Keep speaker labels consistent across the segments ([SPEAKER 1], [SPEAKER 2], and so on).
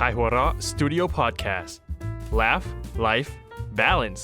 [SPEAKER 1] Kaihura Studio Podcast Laugh Life Balance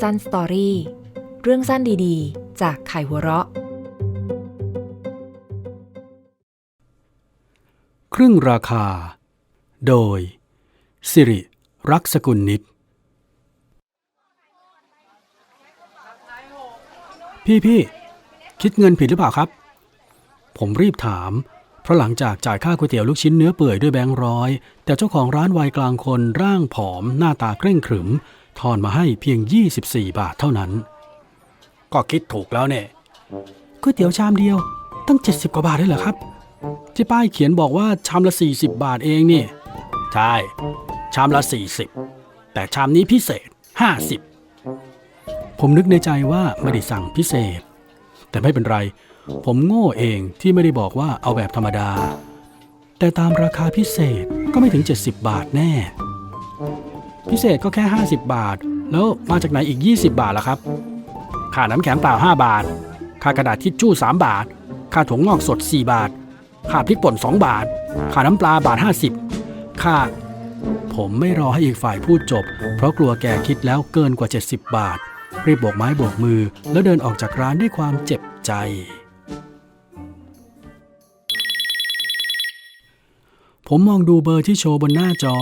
[SPEAKER 2] สั้นสตอรี่เรื่องสั้นดีๆ จากไข่หัวเราะ
[SPEAKER 3] ครึ่งราคา โดย สิริรักสกุลนิต พี่พี่คิดเงินผิดหรือเปล่าครับ ผมรีบถาม เพราะหลังจากจ่ายค่าก๋วยเตี๋ยวลูกชิ้นเนื้อเปื่อยด้วยแบงค์ร้อย แต่เจ้าของร้านวัยกลางคนร่างผอม หน้าตาเคร่งขรึม ทอนมาให้เพียง 24 บาทเท่านั้น ก็คิดถูกแล้วเนี่ยก๋วยเตี๋ยวชามเดียว ตั้ง 70 กว่าบาทเลยเหรอครับ ที่ป้ายเขียนบอกว่าชามละ 40 บาทเองนี่ ใช่ ชามละ 40 แต่ชามนี้พิเศษ 50 ผมนึกในใจว่าไม่ได้สั่งพิเศษ แต่ไม่เป็นไร ผมโง่เองที่ไม่ได้บอกว่าเอาแบบธรรมดา แต่ตามราคาพิเศษก็ไม่ถึง 70 บาทแน่ พิเศษก็แค่ 50 บาท แล้วมาจากไหนอีก 20 บาทล่ะครับ ค่าน้ำแข็งเปล่า 5 บาท ค่ากระดาษทิชชู่ 3 บาท ค่าถั่วงอกสด 4 บาท ค่าพริกป่น 2 บาท ค่าน้ำปลาบาท 50 ค่าผมไม่รอให้อีกฝ่ายพูดจบ เพราะกลัวแกคิดแล้วเกินกว่า 70 บาท รีบโบกไม้โบกมือ แล้วเดินออกจากร้านด้วยความเจ็บใจ ผมมองดูเบอร์ที่โชว์บนหน้าจอ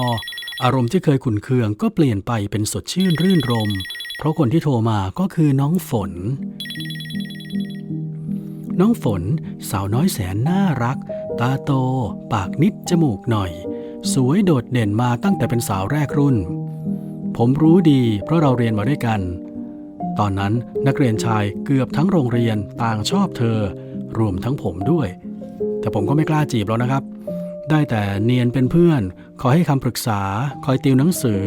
[SPEAKER 3] อารมณ์ที่เคยขุนเคืองก็เปลี่ยนไปเป็นสดชื่นรื่นรม เพราะคนที่โทรมาก็คือน้องฝน น้องฝน สาวน้อยแสนน่ารัก ตาโต ปากนิดจมูกหน่อย สวยโดดเด่นมาตั้งแต่เป็นสาวแรกรุ่น ผมรู้ดีเพราะเราเรียนมาด้วยกัน ตอนนั้นนักเรียนชายเกือบทั้งโรงเรียนต่างชอบเธอ รวมทั้งผมด้วย แต่ผมก็ไม่กล้าจีบแล้วนะครับ ได้แต่เนียนเป็นเพื่อน คอยให้คำปรึกษา คอยติวหนังสือ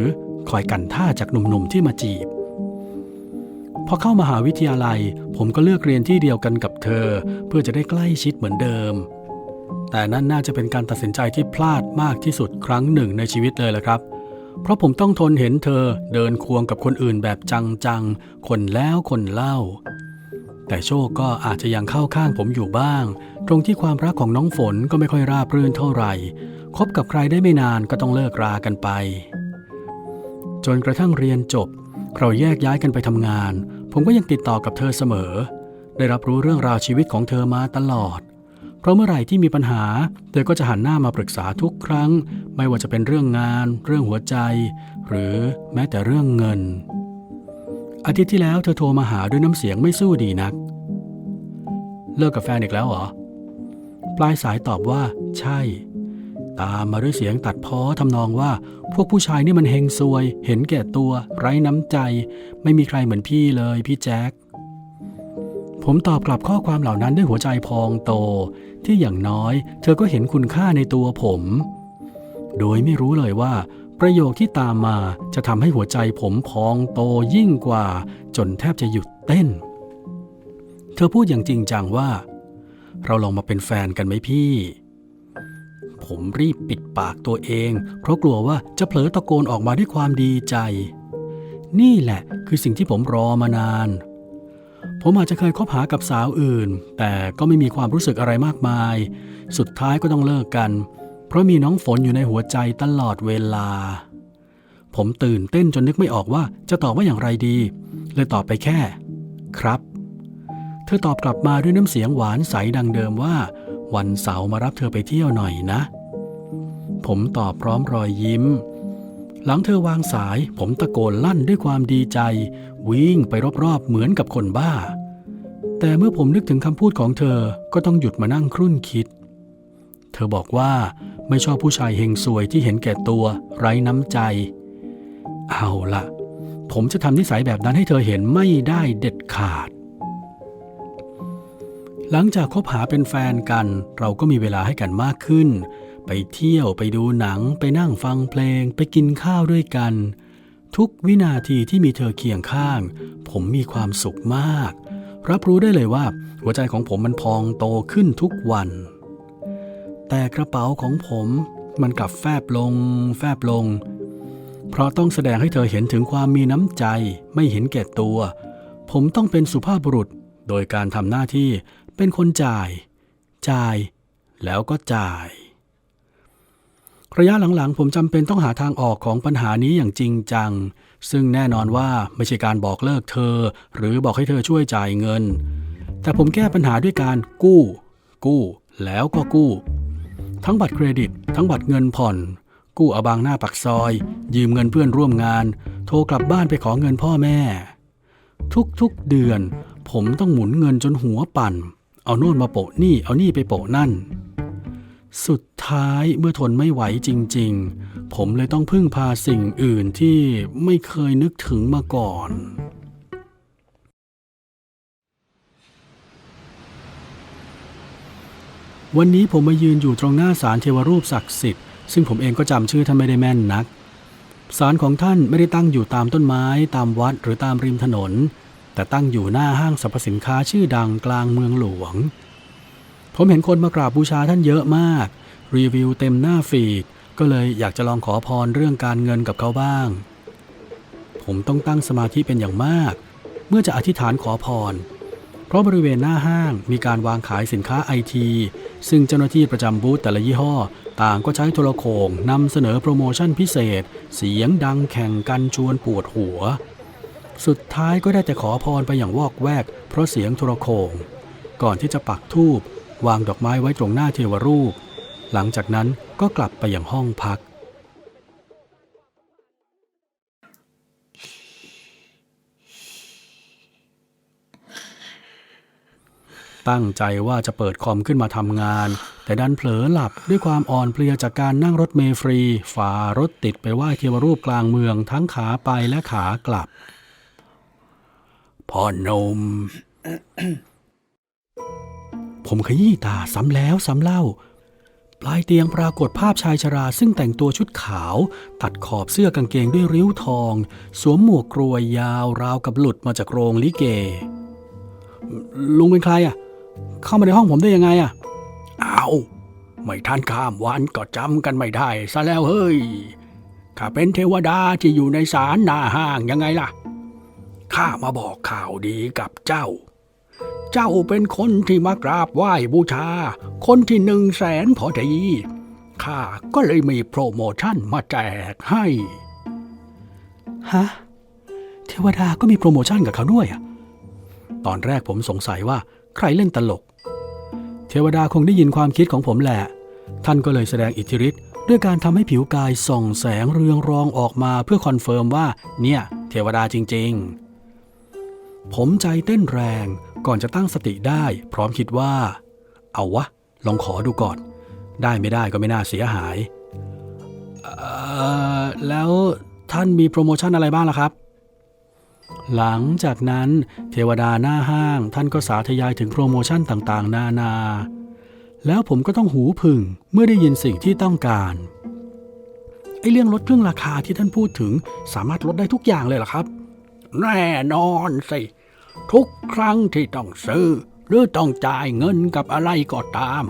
[SPEAKER 3] คอยกันท่าจากหนุ่มๆที่มาจีบ พอเข้ามหาวิทยาลัย ผมก็เลือกเรียนที่เดียวกันกับเธอ เพื่อจะได้ใกล้ชิดเหมือนเดิม แต่นั่นน่าจะเป็นการตัดสินใจที่พลาดมากที่สุดครั้งหนึ่งในชีวิตเลยละครับเเพราะผมต้องทนเห็นเธอเดินควงกับคนอื่นแบบจังๆ คนแล้วคนเล่า แต่โชคก็อาจจะยังเข้าข้างผมอยู่บ้าง ตรงที่ความรักของน้องฝนก็ไม่ค่อยราบรื่นเท่าไหร่ คบกับใครได้ไม่นานก็ต้องเลิกรากันไป จนกระทั่งเรียนจบ เราแยกย้ายกันไปทำงาน ผมก็ยังติดต่อกับเธอเสมอ ได้รับรู้เรื่องราวชีวิตของเธอมาตลอด เพราะเมื่อไหร่ที่มีปัญหา เธอก็จะหันหน้ามาปรึกษาทุกครั้ง ไม่ว่าจะเป็นเรื่องงาน เรื่องหัวใจ หรือแม้แต่เรื่องเงิน อาทิตย์ที่แล้วเธอโทรมาหาด้วยน้ำเสียงไม่สู้ดีนัก เลิกกับแฟนอีกแล้วเหรอ ปลายสายตอบว่า ใช่ ตามมาด้วยเสียงตัดพ้อทำนองว่า พวกผู้ชายนี่มันเฮงซวย เห็นแก่ตัว ไร้น้ำใจ ไม่มีใครเหมือนพี่เลย พี่แจ็ค ผมตอบกลับข้อความเหล่านั้นด้วยหัวใจพองโต ที่อย่างน้อย เธอก็เห็นคุณค่าในตัวผม โดยไม่รู้เลยว่า ประโยคที่ตามมาจะทำให้หัวใจผมพองโตยิ่งกว่า จนแทบจะหยุดเต้น เธอพูดอย่างจริงจังว่า เราลองมาเป็นแฟนกันไหมพี่ผมรีบปิดปากตัวเอง เพราะกลัวว่าจะเผลอตะโกนออกมาด้วยความดีใจ นี่แหละคือสิ่งที่ผมรอมานาน ผมอาจจะเคยคบหากับสาวอื่น แต่ก็ไม่มีความรู้สึกอะไรมากมาย สุดท้ายก็ต้องเลิกกัน เพราะมีน้องฝนอยู่ในหัวใจตลอดเวลา ผมตื่นเต้นจนนึกไม่ออกว่าจะตอบว่าอย่างไรดี เลยตอบไปแค่ ครับ เธอตอบกลับมาด้วยน้ำเสียงหวานใสดังเดิมว่า วันเสาร์มารับเธอไปเที่ยวหน่อยนะ ผมตอบพร้อมรอยยิ้ม หลังเธอวางสาย ผมตะโกนลั่นด้วยความดีใจ วิ่งไปรอบๆเหมือนกับคนบ้า แต่เมื่อผมนึกถึงคำพูดของเธอก็ต้องหยุดมานั่งครุ่นคิด เธอบอกว่าไม่ชอบผู้ชายเฮงซวยที่เห็นแก่ตัว ไร้น้ำใจ เอาละผมจะทำนิสัยแบบนั้นให้เธอเห็นไม่ได้เด็ดขาด หลังจากคบหาเป็นแฟนกัน เราก็มีเวลาให้กันมากขึ้น ไปเที่ยวไปดูหนัง ไปนั่งฟังเพลง ไปกินข้าวด้วยกัน ทุกวินาทีที่มีเธอเคียงข้าง ผมมีความสุขมาก รับรู้ได้เลยว่า หัวใจของผมมันพองโตขึ้นทุกวัน แต่กระเป๋าของผมมันกลับแฟบลง แฟบลง เพราะต้องแสดงให้เธอเห็นถึงความมีน้ำใจ ไม่เห็นแก่ตัว ผมต้องเป็นสุภาพบุรุษ โดยการทำหน้าที่เป็นคนจ่าย จ่าย แล้วก็จ่าย ระยะหลังๆ ผมจำเป็นต้องหาทางออกของปัญหานี้อย่างจริงจัง ซึ่งแน่นอนว่าไม่ใช่การบอกเลิกเธอ หรือบอกให้เธอช่วยจ่ายเงิน แต่ผมแก้ปัญหาด้วยการกู้ กู้ แล้วก็กู้ ทั้งบัตรเครดิต ทั้งบัตรเงินผ่อน กู้อาบางหน้าปักซอย ยืมเงินเพื่อนร่วมงาน โทรกลับบ้านไปขอเงินพ่อแม่ ทุกๆเดือน ผมต้องหมุนเงินจนหัวปั่น เอาโน่นมาโปะนี่เอานี่ไปโปะนั่น สุดท้ายเมื่อทนไม่ไหวจริง ๆ ผมเลยต้องพึ่งพาสิ่งอื่นที่ไม่เคยนึกถึงมาก่อน วันนี้ผมมายืนอยู่ตรงหน้าศาลเทวรูปศักดิ์สิทธิ์ซึ่งผมเองก็จำชื่อท่านไม่ได้แม่นนักศาลของท่านไม่ได้ตั้งอยู่ตามต้นไม้ตามวัดหรือตามริมถนน แต่ตั้งอยู่หน้าห้างสรรพสินค้าชื่อดังกลางเมืองหลวง ผมเห็นคนมากราบบูชาท่านเยอะมาก รีวิวเต็มหน้าฟีด ก็เลยอยากจะลองขอพรเรื่องการเงินกับเขาบ้าง ผมต้องตั้งสมาธิเป็นอย่างมาก เมื่อจะอธิษฐานขอพร เพราะบริเวณหน้าห้างมีการวางขายสินค้าไอที ซึ่งเจ้าหน้าที่ประจำบูธแต่ละยี่ห้อ ต่างก็ใช้โทรโขงนำเสนอโปรโมชั่นพิเศษ เสียงดังแข่งกันชวนปวดหัว สุดท้ายก็ได้แต่ขอพรไปอย่างวอกแวก เพราะเสียงโทรโขงก่อนที่จะปักธูป วางดอกไม้ไว้ตรงหน้าเทวรูป หลังจากนั้นก็กลับไปยังห้องพัก ตั้งใจว่าจะเปิดคอมขึ้นมาทำงาน แต่ดันเผลอหลับด้วยความอ่อนเพลียจากการนั่งรถเมล์ฟรี ฝ่ารถติดไปไหว้เทวรูปกลางเมืองทั้งขาไปและขากลับพ่อนม ผมขยี้ตาซ้ำแล้วซ้ำเล่า ปลายเตียงปรากฏภาพชายชราซึ่งแต่งตัวชุดขาว ตัดขอบเสื้อกางเกงด้วยริ้วทอง สวมหมวกกรวยยาวราวกับหลุดมาจากโรงลิเก ลุงเป็นใครอะ เข้ามาในห้องผมได้ยังไงอะเอาไม่ทันข้ามวันก็จำกันไม่ได้ซะแล้วเฮ้ยข้าเป็นเทวดาที่อยู่ในศาลหน้าห้างยังไงล่ะข้ามาบอกข่าวดีกับเจ้า เจ้าเป็นคนที่มากราบไหว้บูชา คนที่หนึ่งแสนพอดีข้าก็เลยมีโปรโมชั่นมาแจกให้ ฮะ เทวดาก็มีโปรโมชั่นกับเขาด้วยอะตอนแรกผมสงสัยว่าใครเล่นตลก เทวดาคงได้ยินความคิดของผมแหละ ท่านก็เลยแสดงอิทธิฤทธิ์ด้วยการทำให้ผิวกายส่องแสงเรืองรองออกมาเพื่อคอนเฟิร์มว่า เนี่ย เทวดาจริง ๆ ผมใจเต้นแรง ก่อนจะตั้งสติได้พร้อมคิดว่า เอาวะ ลองขอดูก่อน ได้ไม่ได้ก็ไม่น่าเสียหายแล้วท่านมีโปรโมชั่นอะไรบ้างล่ะครับ หลังจากนั้นเทวดาหน้าห้างท่านก็สาธยายถึงโปรโมชั่นต่างๆ นานา แล้วผมก็ต้องหูผึ่งเมื่อได้ยินสิ่งที่ต้องการ ไอ้เรื่องลดเครื่องราคาที่ท่านพูดถึงสามารถลดได้ทุกอย่างเลยเหรอครับ แน่นอนสิ ทุกครั้งที่ต้องซื้อ หรือต้องจ่ายเงินกับอะไรก็ตาม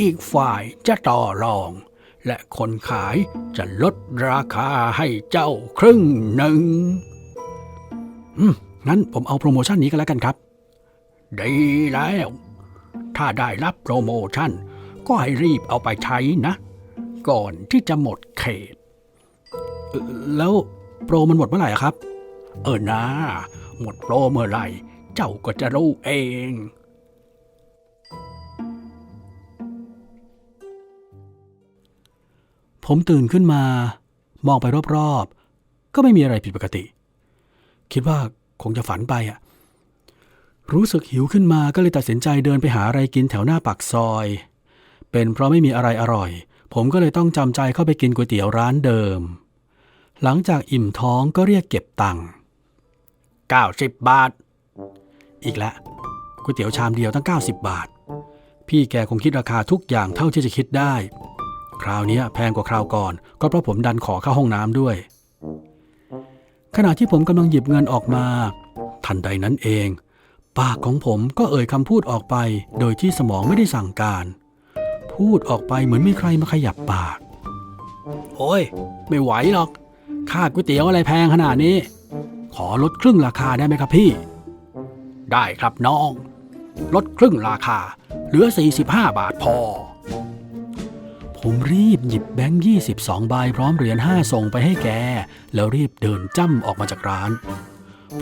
[SPEAKER 3] อีกฝ่ายจะต่อรอง และคนขายจะลดราคาให้เจ้าครึ่งหนึ่งงั้นผมเอาโปรโมชั่นนี้ก็แล้วกันครับ ดีแล้ว ถ้าได้รับโปรโมชั่น ก็ให้รีบเอาไปใช้นะ ก่อนที่จะหมดเขต แล้วโปรมันหมดเมื่อไหร่อะครับ เออนะ หมดโปรเมื่อไหร่ เจ้าก็จะรู้เอง ผมตื่นขึ้นมา มองไปรอบๆ ก็ไม่มีอะไรผิดปกติ คิดว่าคงจะฝันไปอะ รู้สึกหิวขึ้นมาก็เลยตัดสินใจเดินไปหาอะไรกินแถวหน้าปากซอย เป็นเพราะไม่มีอะไรอร่อย ผมก็เลยต้องจำใจเข้าไปกินก๋วยเตี๋ยวร้านเดิมหลังจากอิ่มท้องก็เรียกเก็บตังค์ 90 บาท อีกแล้วก๋วยเตี๋ยวชามเดียวตั้ง 90 บาท พี่แกคงคิดราคาทุกอย่างเท่าที่จะคิดได้ คราวนี้แพงกว่าคราวก่อน ก็เพราะผมดันขอเข้าห้องน้ำด้วย ขณะที่ผมกำลังหยิบเงินออกมา ทันใดนั้นเอง ปากของผมก็เอ่ยคำพูดออกไป โดยที่สมองไม่ได้สั่งการ พูดออกไปเหมือนมีใครมาขยับปาก โอ้ย ไม่ไหวหรอกค่าก๋วยเตี๋ยวอะไรแพงขนาดนี้ ขอลดครึ่งราคาได้ไหมครับพี่ ได้ครับน้อง ลดครึ่งราคา เหลือ 45 บาทพอ ผมรีบหยิบแบงค์22 ใบพร้อมเหรียญ5ส่งไปให้แก แล้วรีบเดินจ้ำออกมาจากร้าน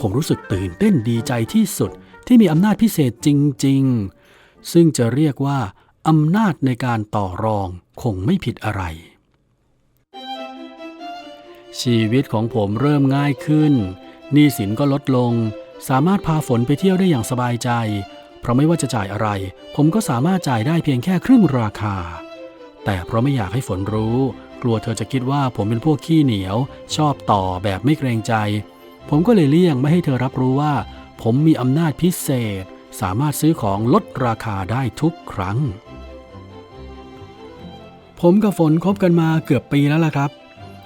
[SPEAKER 3] ผมรู้สึกตื่นเต้นดีใจที่สุดที่มีอำนาจพิเศษจริง ๆ ซึ่งจะเรียกว่าอำนาจในการต่อรองคงไม่ผิดอะไร ชีวิตของผมเริ่มง่ายขึ้น หนี้สินก็ลดลง สามารถพาฝนไปเที่ยวได้อย่างสบายใจ เพราะไม่ว่าจะจ่ายอะไร ผมก็สามารถจ่ายได้เพียงแค่ครึ่งราคา แต่เพราะไม่อยากให้ฝนรู้ กลัวเธอจะคิดว่าผมเป็นพวกขี้เหนียว ชอบต่อแบบไม่เกรงใจ ผมก็เลยเลี่ยงไม่ให้เธอรับรู้ว่า ผมมีอำนาจพิเศษ สามารถซื้อของลดราคาได้ทุกครั้ง ผมกับฝนคบกันมาเกือบปีแล้วล่ะครับ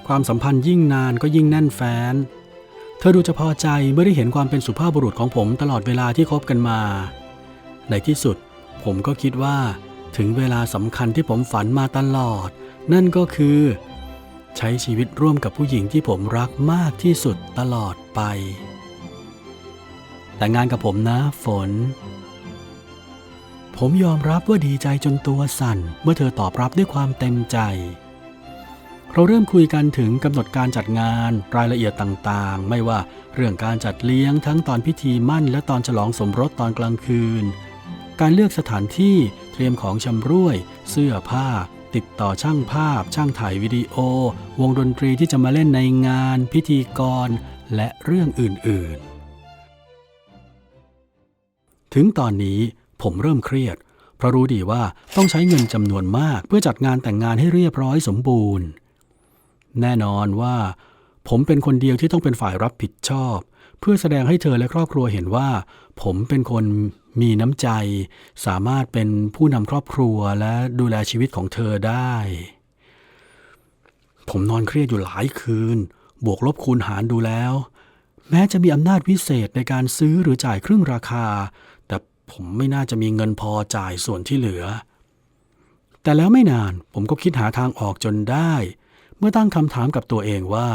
[SPEAKER 3] ความสัมพันธ์ยิ่งนานก็ยิ่งแน่นแฟ้น เธอดูจะพอใจเมื่อได้เห็นความเป็นสุภาพบุรุษของผมตลอดเวลาที่คบกันมา ในที่สุด ผมก็คิดว่า ถึงเวลาสำคัญที่ผมฝันมาตลอด นั่นก็คือ ใช้ชีวิตร่วมกับผู้หญิงที่ผมรักมากที่สุดตลอดไป แต่งงานกับผมนะฝน ผมยอมรับว่าดีใจจนตัวสั่น เมื่อเธอตอบรับด้วยความเต็มใจ เราเริ่มคุยกันถึงกำหนดการจัดงานรายละเอียดต่างๆ ไม่ว่าเรื่องการจัดเลี้ยงทั้งตอนพิธีมั่น และตอนฉลองสมรสตอนกลางคืน การเลือกสถานที่เตรียมของชำร่วย เสื้อผ้า ติดต่อช่างภาพ ช่างถ่ายวิดีโอ วงดนตรีที่จะมาเล่นในงาน พิธีกร และเรื่องอื่นๆ ถึงตอนนี้ผมเริ่มเครียด เพราะรู้ดีว่าต้องใช้เงินจำนวนมากเพื่อจัดงานแต่งงานให้เรียบร้อยสมบูรณ์ แน่นอนว่า ผมเป็นคนเดียวที่ต้องเป็นฝ่ายรับผิดชอบ เพื่อแสดงให้เธอและครอบครัวเห็นว่า ผมเป็นคนมีน้ำใจ สามารถเป็นผู้นำครอบครัวและดูแลชีวิตของเธอได้ ผมนอนเครียดอยู่หลายคืน บวกลบคูณหารดูแล้ว แม้จะมีอำนาจวิเศษในการซื้อหรือจ่ายครึ่งราคา แต่ผมไม่น่าจะมีเงินพอจ่ายส่วนที่เหลือ แต่แล้วไม่นานผมก็คิดหาทางออกจนได้ มื่อตั้งคำถามกับตัวเองว่า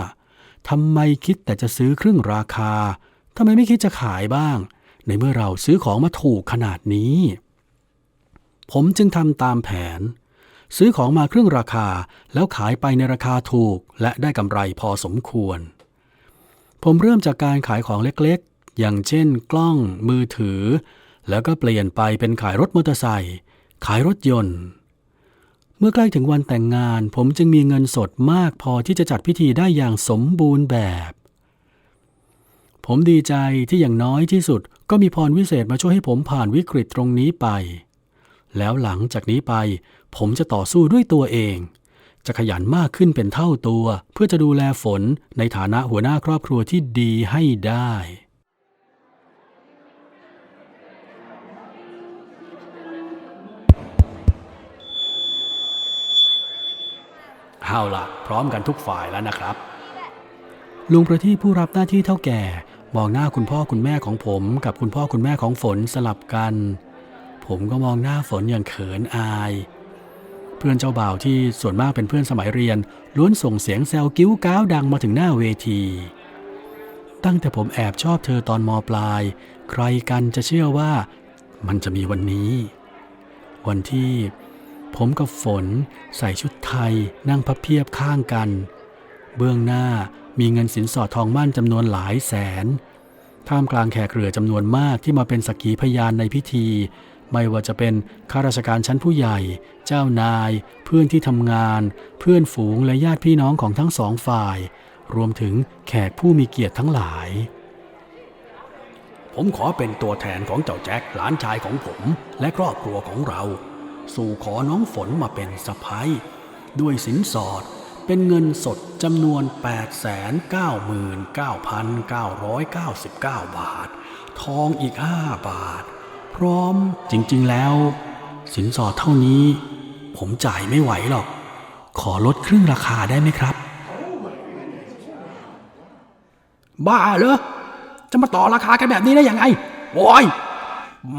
[SPEAKER 3] ทำไมคิดแต่จะซื้อครึ่งราคาทำไมไม่คิดจะขายบ้าง ในเมื่อเราซื้อของมาถูกขนาดนี้ ผมจึงทำตามแผน ซื้อของมาครึ่งราคาแล้วขายไปในราคาถูกและได้กำไรพอสมควร ผมเริ่มจากการขายของเล็กๆ อย่างเช่น กล้องมือถือ แล้วก็เปลี่ยนไปเป็นขายรถมอเตอร์ไซค์ขายรถยนต์ เมื่อใกล้ถึงวันแต่งงาน ผมจึงมีเงินสดมากพอที่จะจัดพิธีได้อย่างสมบูรณ์แบบ ผมดีใจที่อย่างน้อยที่สุดก็มีพรวิเศษมาช่วยให้ผมผ่านวิกฤตตรงนี้ไป แล้วหลังจากนี้ไป ผมจะต่อสู้ด้วยตัวเอง จะขยันมากขึ้นเป็นเท่าตัว เพื่อจะดูแลฝนในฐานะหัวหน้าครอบครัวที่ดีให้ได้ เอาละพร้อมกันทุกฝ่ายแล้วนะครับ ลุงประทีปผู้รับหน้าที่เท่าแก่ มองหน้าคุณพ่อคุณแม่ของผม กับคุณพ่อคุณแม่ของฝนสลับกัน ผมก็มองหน้าฝนอย่างเขินอาย เพื่อนเจ้าบ่าวที่ส่วนมากเป็นเพื่อนสมัยเรียน ล้วนส่งเสียงแซวกิ้วก้าวดังมาถึงหน้าเวที ตั้งแต่ผมแอบชอบเธอตอนมปลาย ใครกันจะเชื่อว่า มันจะมีวันนี้ วันที่ ผมกับฝนใส่ชุดไทยนั่งพับเพียบข้างกัน เบื้องหน้ามีเงินสินสอดทองมั่นจำนวนหลายแสน ท่ามกลางแขกเรือจำนวนมากที่มาเป็นสักขีพยานในพิธี ไม่ว่าจะเป็นข้าราชการชั้นผู้ใหญ่ เจ้านาย เพื่อนที่ทำงาน เพื่อนฝูงและญาติพี่น้องของทั้งสองฝ่าย รวมถึงแขกผู้มีเกียรติทั้งหลาย ผมขอเป็นตัวแทนของเจ้าแจ็คหลานชายของผมและครอบครัวของเรา สู่ขอน้องฝนมาเป็นสะพ้ยด้วยสินสอดเป็นเงินสดจำนวน 899,999 บาท ทองอีก 5 บาท พร้อมจริงๆแล้ว สินสอดเท่านี้ ผมจ่ายไม่ไหวหรอก ขอลดครึ่งราคาได้ไหมครับ บ้าเหรอ จะมาต่อราคากันแบบนี้ได้ยังไงโอ้ย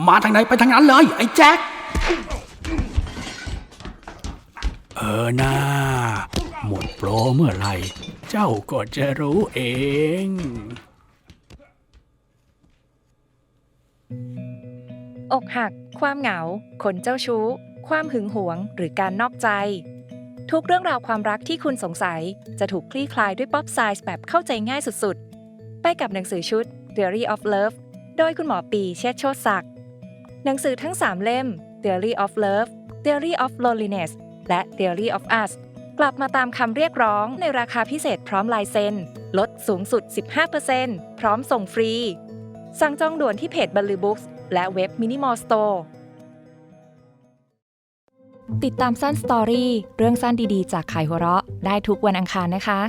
[SPEAKER 3] มาทางไหนไปทางนั้นเลย ไอ้แจ็ค ออนาหมดโปรเมื่อไหร่ เจ้าก็จะรู้เอง
[SPEAKER 2] อกหัก ความเหงา คนเจ้าชู้ ความหึงหวง หรือการนอกใจ ทุกเรื่องราวความรักที่คุณสงสัย จะถูกคลี่คลายด้วยป๊อปไซส์แบบเข้าใจง่ายสุดๆ ไปกับหนังสือชุด Theory of Love โดยคุณหมอปีเชษฐ์โชติศักดิ์หนังสือทั้ง 3 เล่ม Theory of Love Theory of Loneliness และ Theory of Us กลับมาตามคำเรียกร้องในราคาพิเศษพร้อมลายเซ็น ลดสูงสุด 15%พร้อมส่งฟรี สั่งจองด่วนที่เพจบัลลือบุ๊กและเว็บมินิมอลสโตร์ติดตามสั้นสตอรี่เรื่องสั้นดีๆ จากขายหัวเราะได้ทุกวันอังคารนะคะ